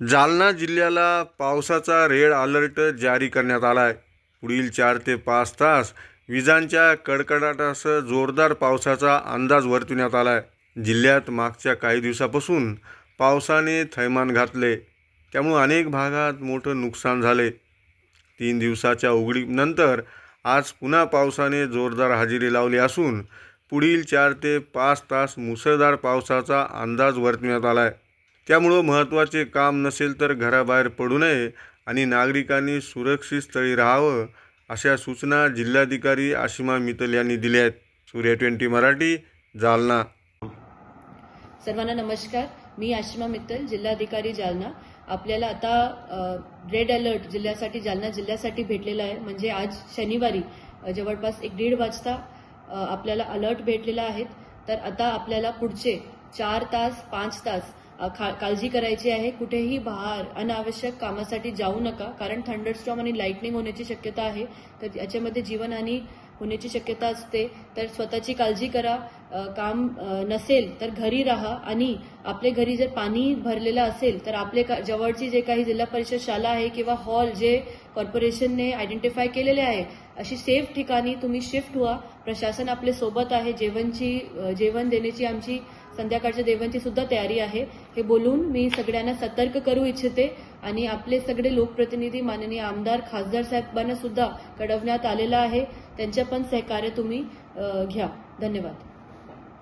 जालना जिल्ह्याला पावसाचा red alert जारी करण्यात आला आहे पुढील चार ते पाच तास विजांच्या कडकडाटासह जोरदार पावसाचा अंदाज वर्तविण्यात आला आहे जिल्ह्यात मागच्या काही दिवसापासून पावसाने थैमान घातले. त्यामुळे अनेक भागात मोठं नुकसान झाले. तीन दिवसाच्या उघडीनंतर आज पुन्हा पावसाने जोरदार हजेरी लावली असून पुढील चार ते पाच तास मुसळधार पावसाचा अंदाज वर्तवण्यात आला आहे त्यामुळं महत्त्वाचे काम नसेल तर घराबाहेर पडू नये आणि नागरिकांनी सुरक्षित स्थळी राहावं अशा सूचना जिल्हाधिकारी आशिमा मितल यांनी दिल्या आहेत. सूर्य ट्वेंटी मराठी जालना. सर्वांना नमस्कार. मी आशिमा मित्तल जिल्हाधिकारी जालना. आपल्याला आता रेड अलर्ट जिल्ह्यासाठी जालना जिल्ह्यासाठी भेटलेला आहे. म्हणजे आज शनिवारी जवळपास एक दीड वाजता आपल्याला अलर्ट भेटलेला आहे. तर आता आपल्याला पुढचे चार तास पाच तास खा- काळजी करायची आहे. कुठेही बाहेर अनावश्यक कामासाठी जाऊ नका. कारण थंडरस्टॉम आणि लाईटनिंग होण्याची शक्यता आहे. तर याच्यामध्ये जीवनहानी होण्याची शक्यता असते. तर स्वतःची काळजी करा. काम नसेल तर घरी राहा. आणि आपल्या घरी जर पाणी भरलेलं असेल तर आपले का- जवळची जे काही जिल्हा परिषद शाळा आहे किंवा हॉल जे कॉर्पोरेशनने आयडेंटिफाय केलेले आहे अशी सेफ ठिकाणी तुम्ही शिफ्ट व्हा. प्रशासन आपले सोबत आहे. जेवणची जेवण देण्याची आमची संध्याकाळच्या देवांची सुद्धा तयारी आहे. हे बोलून मी सगळ्यांना सतर्क करू इच्छिते आणि आपले सगळे लोकप्रतिनिधी माननीय आमदार खासदार साहेबांना सुद्धा कळवण्यात आलेलं आहे. त्यांच्या पण सहकार्य तुम्ही घ्या. धन्यवाद.